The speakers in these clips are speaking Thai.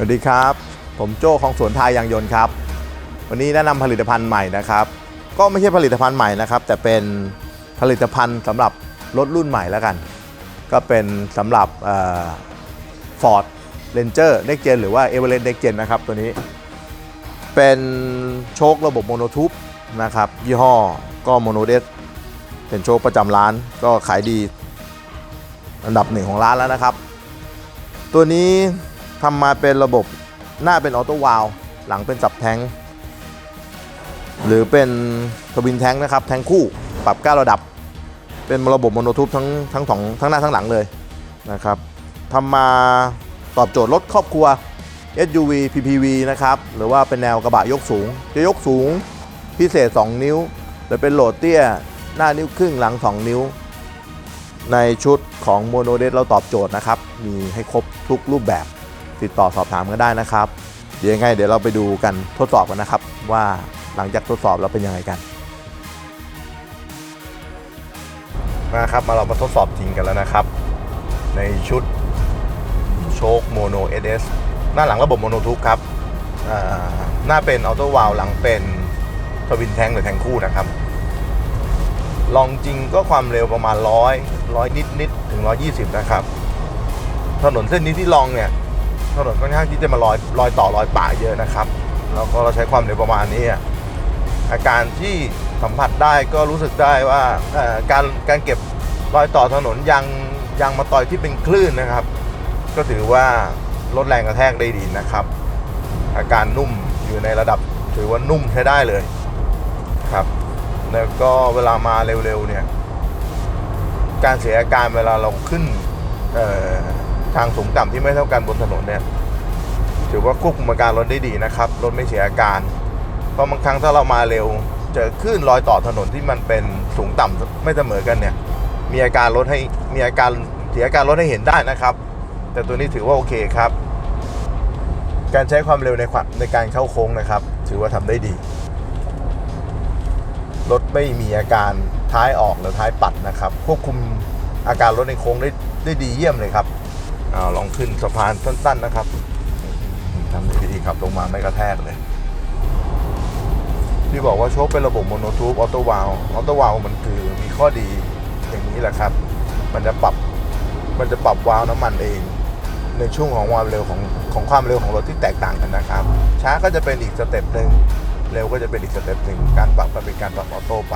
สวัสดีครับ ผมโจ้ของสวนไทยยางยนต์ครับ วันนี้แนะนำผลิตภัณฑ์ใหม่นะครับ ก็ไม่ใช่ผลิตภัณฑ์ใหม่นะครับ แต่เป็นผลิตภัณฑ์สำหรับรถรุ่นใหม่แล้วกัน ก็เป็นสำหรับฟอร์ดเรนเจอร์เน็กเจนหรือว่าเอเวอเรสต์เน็กเจนนะครับตัวนี้ เป็นโชคระบบโมโนทูบนะครับ ยี่ห้อก็โมโนเดสเป็นโชคประจำร้านก็ขายดี อันดับหนึ่งของร้านแล้วนะครับ ตัวนี้ ทำมาเป็นระบบหน้าเป็นออโต้วาลหลังเป็นสับแทงหรือเป็นทวินแทงนะครับ แทงคู่ปรับ9ระดับ เป็นระบบโมโนทูบทั้งทั้งสองทั้งหน้าทั้งหลังเลยนะครับทำมาตอบโจทย์รถครอบครัว SUV PPV นะครับ หรือว่าเป็นแนวกระบะยกสูง จะยกสูงพิเศษ 2 นิ้ว หรือเป็นโหลดเตี้ย หน้านิ้วครึ่งหลัง 2 นิ้ว ในชุดของโมโนเดสเราตอบโจทย์นะครับ มีให้ครบทุกรูปแบบ ติดต่อสอบถามกันได้นะครับ เดี๋ยวยังไงเดี๋ยวเราไปดูกันทดสอบกันนะครับ ว่าหลังจากทดสอบเราเป็นยังไงกันมาครับมาเรามาทดสอบจริงกันแล้วนะครับ ในชุดโชคโมโนเอเหน้าหลังระบบโมโนทูบครับหน้าเป็นออโต้วาลหลังเป็นทวินแทงหรือแทงคู่นะครับ ลองจริงก็ความเร็วประมาณร้อยร้อยนิดนิดถึงร้อยยี่สิบนะครับ ถนนเส้นนี้ที่ลองเนี่ย ถนนค่อนข้างที่จะมาลอยลอยต่อลอยป่าเยอะนะครับ แล้วก็เราใช้ความเร็วประมาณนี้ อาการที่สัมผัสได้ก็รู้สึกได้ว่าการการเก็บรอยต่อถนนยางยางมาต่อยที่เป็นคลื่นนะครับ ก็ถือว่าลดแรงกระแทกได้ดีนะครับ อาการนุ่มอยู่ในระดับถือว่านุ่มใช้ได้เลยครับ แล้วก็เวลามาเร็วๆเนี่ย การเสียอาการเวลาเราขึ้นเอ่อ ทางสูงต่ำที่ไม่เท่ากันบนถนนเนี่ยถือว่าควบคุมอาการรถได้ดีนะครับรถไม่เสียอาการ เพราะบางครั้งถ้าเรามาเร็ว เจอคลื่นรอยต่อถนนที่มันเป็นสูงต่ำไม่เสมอกันเนี่ย มีอาการรถให้มีอาการเสียอาการรถให้เห็นได้นะครับ แต่ตัวนี้ถือว่าโอเคครับ การใช้ความเร็วในความในการเข้าโค้งนะครับ ถือว่าทำได้ดีรถไม่มีอาการท้ายออกหรือท้ายปัดนะครับ ควบคุมอาการรถในโค้งได้ได้ดีเยี่ยมเลยครับ อาลองขึ้นสะพานสั้น ๆนะครับทำได้ดีครับลงมาไม่กระแทกเลย ที่บอกว่าโชคเป็นระบบโมโนทูบออโต้วาลออโต้วาลมันคือมีข้อดีอย่างนี้แหละครับ มันจะปรับมันจะปรับวาล์วน้ำมันเอง ในช่วงของความเร็วของของความเร็วของรถที่แตกต่างกันนะครับ ช้าก็จะเป็นอีกสเต็ปหนึ่งเร็วก็จะเป็นอีกสเต็ปหนึ่งการปรับก็เป็นการปรับออโต้ไป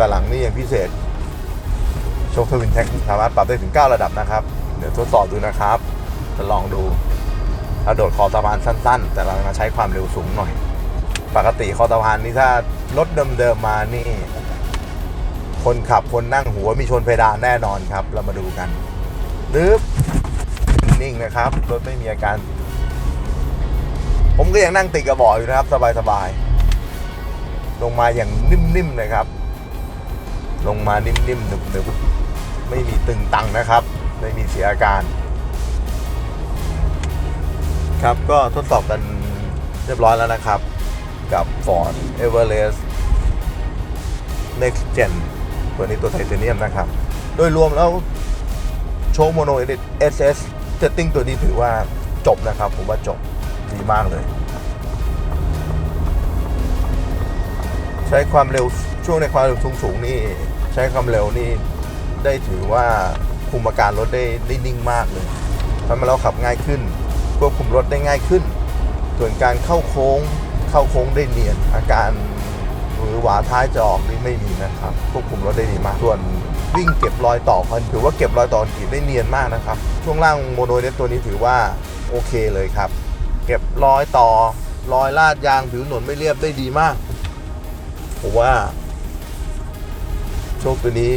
แต่หลังนี่ยังพิเศษ โชคทวินแท็กสามารถปรับได้ถึง 9 ระดับนะครับ เดี๋ยวทดสอบดูนะครับ จะลองดูถ้าโดดคอสะพานสั้น ๆ แต่เรามาใช้ความเร็วสูงหน่อย ปกติคอสะพานนี้ถ้ารถเดิมๆมานี่ คนขับคนนั่งหัวมีชนเพดานแน่นอนครับ เรามาดูกันนึบนิ่งนะครับ รถไม่มีอาการ ผมก็ยังนั่งติดกระบอกอยู่นะครับ สบายๆ ลงมาอย่างนิ่มๆเลยครับ ลงมานิ่มๆหนึบๆ ไม่มีตึงตังนะครับ ไม่มีเสียอาการ ครับก็ทดสอบกันเรียบร้อยแล้วนะครับ กับ Ford Everest Next Gen ตัวนี้ตัวไทเทเนียมนะครับ โดยรวมแล้วโชว์โมโนเอสเอสเซตติ้งตัวนี้ถือว่าจบนะครับ ผมว่าจบดีมากเลย ใช้ความเร็วช่วงในความเร็วสูงๆนี่ ใช้ความเร็วนี่ได้ถือว่าคุมอาการรถได้ได้นิ่งมากเลยทำให้เราขับง่ายขึ้นควบคุมรถได้ง่ายขึ้น ส่วนการเข้าโค้งเข้าโค้งได้เนียน อาการหรือหวาท้ายจะออกนี่ไม่มีนะครับควบคุมรถได้ดีมาก ส่วนวิ่งเก็บรอยต่อคอนถือว่าเก็บรอยต่อคอนกรีตได้เนียนมากนะครับ ช่วงล่างโมโนเนสตัวนี้ถือว่าโอเคเลยครับ เก็บรอยต่อรอยลาดยางผิวหนนไม่เรียบได้ดีมากผมว่า โชคตัวนี้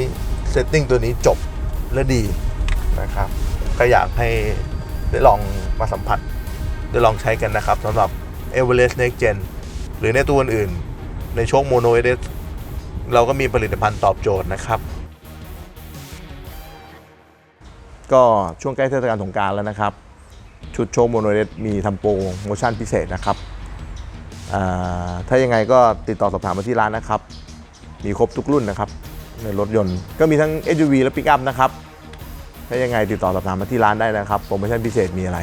เซตติ้งตัวนี้จบและดีนะครับ ก็อยากให้ได้ลองมาสัมผัส ได้ลองใช้กันนะครับสำหรับ Everest Next Gen หรือในตัวอื่นในโชคโมโนเอเดเราก็มีผลิตภัณฑ์ตอบโจทย์นะครับ ก็ช่วงใกล้เทศกาลสงกรารแล้วนะครับ ชุดโชคโมโนเอเดมีทำโปรโมชั่นพิเศษนะครับ ถ้ายังไงก็ติดต่อสอบถามมาที่ร้านนะครับ มีครบทุกรุ่นนะครับ ในรถยนต์ ก็มีทั้ง SUV และปิกอัพนะครับ ถ้ายังไงติดต่อสอบถามมาที่ร้านได้นะครับ โปรโมชั่นพิเศษมีอะไร